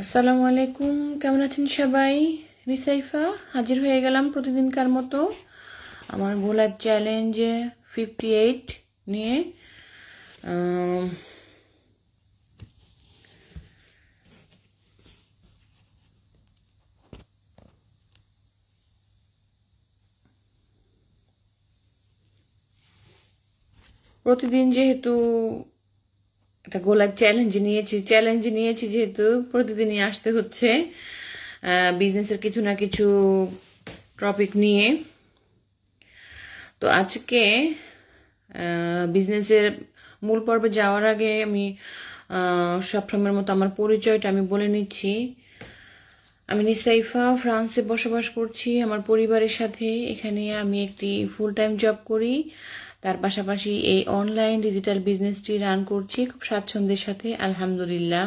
আসসালামু আলাইকুম, কেমন আছেন সবাই? রিসাইফা হাজির হয়ে গেলাম প্রতিদিনকার মতো আমার গোলাপ চ্যালেঞ্জ ফিফটি এইট নিয়ে। প্রতিদিন যেহেতু একটা গোলাপ চ্যালেঞ্জ নিয়েছি। চ্যালেঞ্জ নিয়েছি যেহেতু প্রতিদিনই আসতে হচ্ছে বিজনেসের কিছু না কিছু টপিক নিয়ে। তো আজকে বিজনেসের মূল পর্বে যাওয়ার আগে আমি সবসময়ের মতো আমার পরিচয়টা আমি বলে নিচ্ছি। আমি নিসাইফা, ফ্রান্সে বসবাস করছি। আমার পরিবারের সাথে এখানে আমি একটি ফুল টাইম জব করি। তার পাশাপাশি এই অনলাইন ডিজিটাল বিজনেসটি রান করছি খুব স্বাচ্ছন্দ্যের সাথে, আলহামদুলিল্লাহ।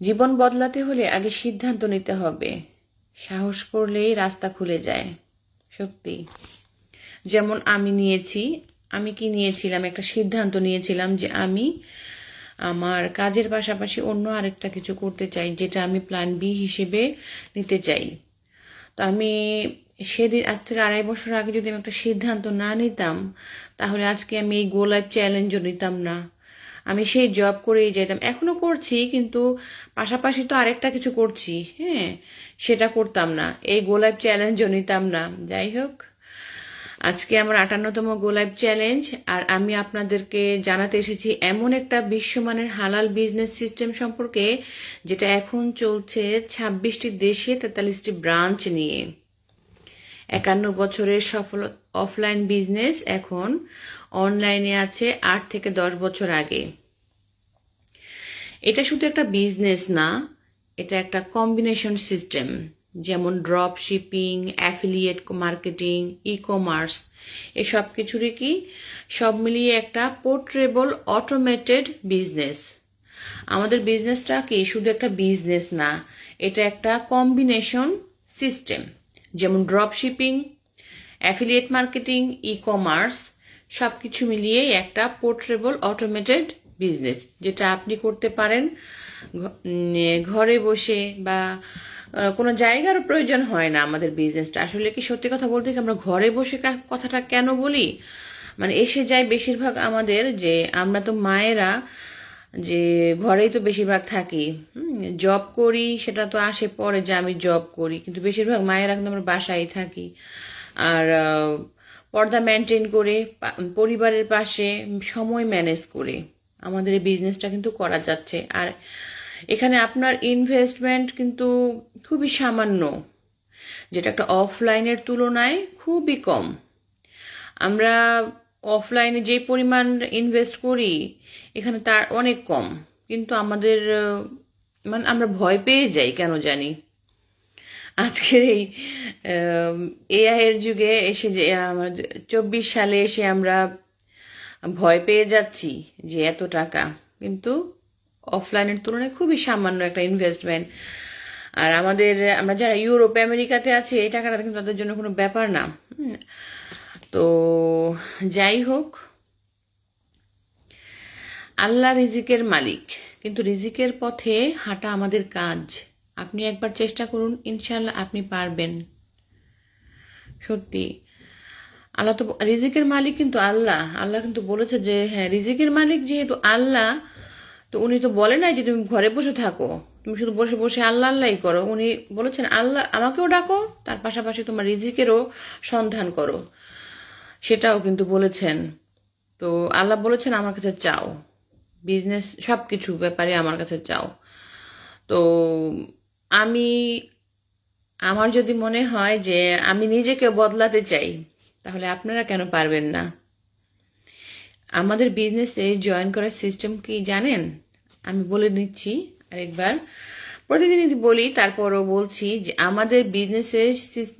জীবন বদলাতে হলে আগে সিদ্ধান্ত নিতে হবে। সাহস করলেই রাস্তা খুলে যায়, সত্যি। যেমন আমি নিয়েছি, আমি কি নিয়েছিলাম, একটা সিদ্ধান্ত নিয়েছিলাম যে আমি আমার কাজের পাশাপাশি অন্য আরেকটা কিছু করতে চাই, যেটা আমি প্ল্যান বি হিসেবে নিতে চাই। তো আমি সেদিন আজ থেকে আড়াই বছর আগে যদি আমি একটা সিদ্ধান্ত না নিতাম, তাহলে আজকে আমি এই গো লাইফ চ্যালেঞ্জও নিতাম না। আমি সেই জব করেই যেতাম এখনও করছি, কিন্তু পাশাপাশি তো আরেকটা কিছু করছি হ্যাঁ? সেটা করতাম না। এই গো লাইফ চ্যালেঞ্জও নিতাম না। যাই হোক। আজকে আমার আটান্নতম গোলাপ চ্যালেঞ্জ আর আমি আপনাদেরকে জানাতে এসেছি এমন একটা বিশ্বমানের হালাল বিজনেস সিস্টেম সম্পর্কে, যেটা এখন চলছে ছাব্বিশটি দেশে তেতাল্লিশটি ব্রাঞ্চ নিয়ে। একান্ন বছরের সফল অফলাইন বিজনেস এখন অনলাইনে আছে আট থেকে দশ বছর আগে। এটা শুধু একটা বিজনেস না, এটা একটা কম্বিনেশন সিস্টেম যেমন drop shipping affiliate marketing ecommerce এসব কিছুরই কি? সব মিলিয়ে একটা পোর্ট্রেবল অটোমেটেড বিজনেস আমাদের বিজনেসটা কি? শুধু একটা বিজনেস না, এটা একটা কম্বিনেশন সিস্টেম যেমন drop shipping affiliate marketing ecommerce সব কিছু মিলিয়ে একটা পোর্ট্রেবল অটোমেটেড বিজনেস যেটা আপনি করতে পারেন ঘরে বসে বা কোনো জায়গারও প্রয়োজন হয় না আমাদের বিজনেসটা আসলে কি সত্যি কথা বলতে কি আমরা ঘরে বসে কথাটা কেন বলি? মানে এসে যায় বেশিরভাগ আমাদের যে আমরা তো মায়েরা যে ঘরেই তো বেশিরভাগ থাকি। জব করি, সেটা তো আসে পরে যে আমি জব করি। কিন্তু বেশিরভাগ মায়েরা কিন্তু আমরা বাসায় থাকি। আর পর্দা মেনটেন করে পরিবারের পাশে সময় ম্যানেজ করে আমাদের এই বিজনেসটা কিন্তু করা যাচ্ছে। আর এখানে আপনার ইনভেস্টমেন্ট কিন্তু খুবই সামান্য, যেটা একটা অফলাইনের তুলনায় খুবই কম। আমরা অফলাইনে যে পরিমাণ ইনভেস্ট করি, এখানে তার অনেক কম। কিন্তু আমাদের মানে আমরা ভয় পেয়ে যাই, কেন জানি? আজকের এই এআই এর যুগে এসে যে আমার চব্বিশ সালে এসে আমরা ভয় পেয়ে যাচ্ছি যে এত টাকা। কিন্তু অফলাইনের তুলনায় খুবই সামান্য একটা ইনভেস্টমেন্ট আর আমাদের, আমরা যারা ইউরোপ, আমেরিকাতে আছি, এই টাকাটা কিন্তু তাদের জন্য কোনো ব্যাপার না। তো যাই হোক, আল্লাহ রিজিকের মালিক, কিন্তু রিজিকের পথে হাঁটা আমাদের কাজ। আপনি একবার চেষ্টা করুন ইনশাল্লাহ আপনি পারবেন। সত্যি। আল্লাহ তো, রিজিকের মালিক কিন্তু আল্লাহ। আল্লাহ কিন্তু বলেছে যে হ্যাঁ রিজিকের মালিক যেহেতু আল্লাহ তো উনি তো বলে নাই যে তুমি ঘরে বসে থাকো। তুমি শুধু বসে বসে আল্লাহ আল্লাহই করো। উনি বলেছেন, আল্লাহ আমাকেও ডাকো, তার পাশাপাশি তোমার রিজিকেরও সন্ধান করো। সেটাও কিন্তু বলেছেন। তো আল্লাহ বলেছেন, আমার কাছে চাও। বিজনেস সব কিছু ব্যাপারে আমার কাছে চাও। তো আমি, আমার যদি মনে হয় যে আমি নিজেকে বদলাতে চাই, তাহলে আপনারা কেন পারবেন না? আমাদের বিজনেসে জয়েন করার সিস্টেম কি জানেন? আমি বলে নিচ্ছি আরেকবার। প্রতিদিনই বলি, তারপরও বলছি যে আমাদের বিজনেসে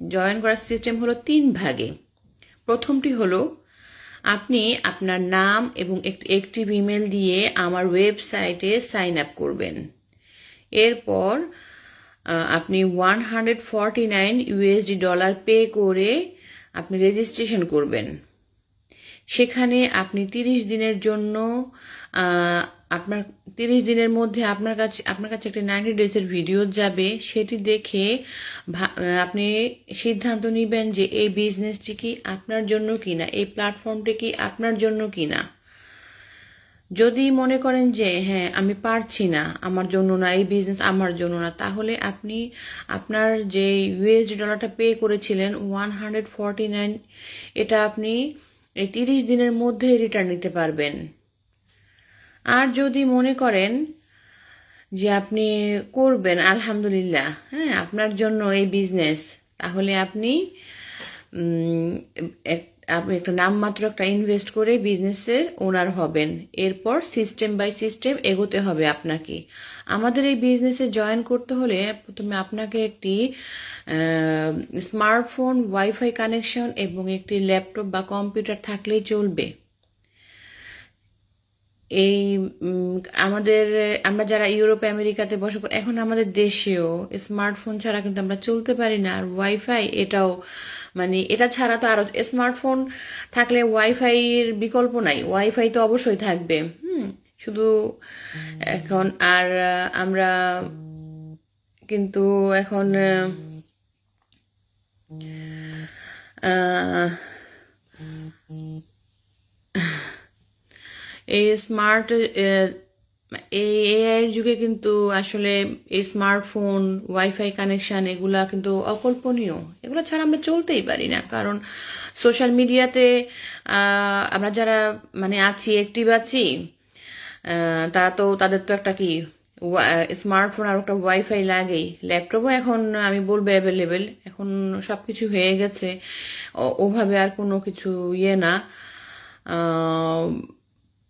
জয়েন করার সিস্টেম হলো তিন ভাগে। প্রথমটি হলো, আপনি আপনার নাম এবং একটি ইমেল দিয়ে আমার ওয়েবসাইটে সাইন আপ করবেন। এরপর আপনি one hundred forty nine USD dollar pay করে আপনি রেজিস্ট্রেশন করবেন। সেখানে আপনি তিরিশ দিনের জন্য আপনার তিরিশ দিনের মধ্যে আপনার কাছে আপনার কাছে একটা নাইনটি ডেজের ভিডিও যাবে। সেটি দেখে আপনি সিদ্ধান্ত নেবেন যে এই বিজনেসটি কি আপনার জন্য কিনা, এই প্ল্যাটফর্মটি কি আপনার জন্য কিনা। যদি মনে করেন যে হ্যাঁ আমি পারছি না, আমার জন্য না, এই বিজনেস আমার জন্য না, তাহলে আপনি আপনার যে ইউএসডি ডলারটা পে করেছিলেন ওয়ান হান্ড্রেড ফর্টি নাইন এটা আপনি এই তিরিশ দিনের মধ্যেই রিটার্ন নিতে পারবেন। আর যদি মনে করেন যে আপনি করবেন, আলহামদুলিল্লাহ হ্যাঁ আপনার জন্য এই বিজনেস তাহলে আপনি এক- আপনি একটা নামমাত্র একটা ইনভেস্ট করে বিজনেসের ওনার হবেন। এরপর সিস্টেম বাই সিস্টেম এগোতে হবে আপনাকে। আমাদের এই বিজনেসে জয়েন করতে হলে প্রথমে আপনাকে একটি স্মার্টফোন ওয়াইফাই কানেকশন এবং একটি ল্যাপটপ বা কম্পিউটার থাকলেই চলবে। এই আমাদের আমরা যারা ইউরোপ আমেরিকাতে বসবাস এখন আমাদের দেশেও স্মার্টফোন ছাড়া কিন্তু আমরা চলতে পারি না। আর ওয়াইফাই এটাও মানে এটা ছাড়া তো আরও স্মার্টফোন থাকলে ওয়াইফাই এর বিকল্প নাই। ওয়াইফাই তো অবশ্যই থাকবে হুম শুধু এখন আর আমরা কিন্তু এখন আহ, এই স্মার্ট এই এআই এর যুগে কিন্তু আসলে এই স্মার্টফোন ওয়াইফাই কানেকশান এগুলা কিন্তু অকল্পনীয়। এগুলো ছাড়া আমরা চলতেই পারি না। কারণ সোশ্যাল মিডিয়াতে আমরা যারা মানে আছি অ্যাক্টিভ আছি তারা তো, তাদের তো একটা কি স্মার্টফোন আর একটা ওয়াইফাই লাগেই। ল্যাপটপও এখন আমি বলব অ্যাভেলেবেল এখন সব কিছু হয়ে গেছে। ওভাবে আর কোনো কিছু ইয়ে না।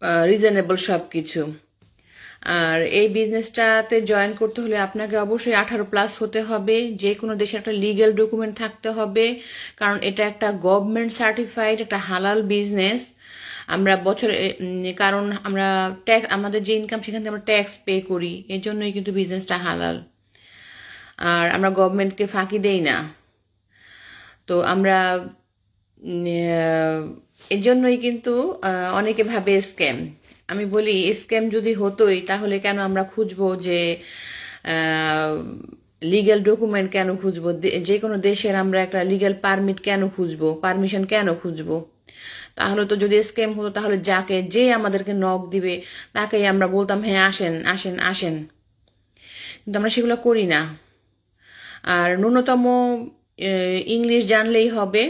রিজনেবল সব কিছু আর এই বিজনেসটাতে জয়েন করতে হলে আপনাকে অবশ্যই আঠারো প্লাস হতে হবে। যে কোনো দেশে একটা লিগ্যাল ডকুমেন্ট থাকতে হবে। কারণ এটা একটা গভর্নমেন্ট সার্টিফাইড একটা হালাল বিজনেস আমরা বছরে কারণ আমরা ট্যাক্স আমাদের যে ইনকাম সেখান থেকে আমরা ট্যাক্স পে করি। এর জন্যই কিন্তু বিজনেসটা হালাল। আর আমরা গভর্নমেন্টকে ফাঁকি দেই না। তো আমরা এর জন্যই কিন্তু অনেকে ভাবে স্ক্যাম। আমি বলি, স্ক্যাম যদি হতোই, তাহলে কেন আমরা খুঁজবো যে লিগ্যাল ডকুমেন্ট কেন খুঁজবো? যে কোনো দেশের আমরা একটা লিগ্যাল পারমিট কেন খুঁজবো? পারমিশন কেন খুঁজবো? তাহলে তো যদি স্ক্যাম হতো, তাহলে যাকে, যে আমাদেরকে নক দিবে, তাকেই আমরা বলতাম হ্যাঁ আসেন আসেন আসেন। কিন্তু আমরা সেগুলো করি না। আর ন্যূনতম ইংলিশ জানলেই হবে।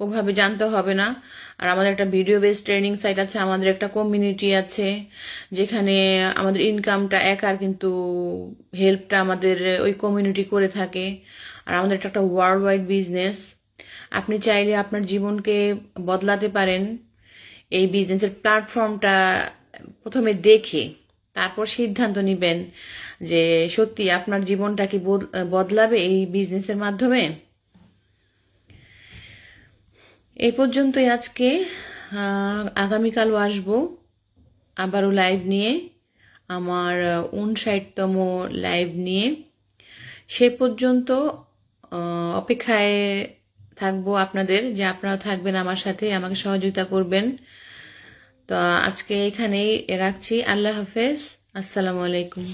ওভাবে জানতে হবে না। আর আমাদের একটা ভিডিও বেস ট্রেনিং সাইট আছে, আমাদের একটা কমিউনিটি আছে, যেখানে আমাদের ইনকামটা একার কিন্তু হেল্পটা আমাদের ওই কমিউনিটি করে থাকে। আর আমাদের একটা একটা ওয়ার্ল্ড ওয়াইড বিজনেস আপনি চাইলে আপনার জীবনকে বদলাতে পারেন এই বিজনেসের প্ল্যাটফর্মটা প্রথমে দেখে, তারপর সিদ্ধান্ত নেবেন যে সত্যি আপনার জীবনটা কি বদ- বদলাবে এই বিজনেসের মাধ্যমে? এই পর্যন্তই আজকে। আগামীকালও আসব। আবারও লাইভ নিয়ে, আমার উনষাটতম লাইভ নিয়ে। সে পর্যন্ত অপেক্ষায় থাকব আপনাদের, যে আপনারা থাকবেন আমার সাথে, আমাকে সহযোগিতা করবেন। তো আজকে এখানেই রাখছি। আল্লাহ হাফেজ। আসসালামু আলাইকুম।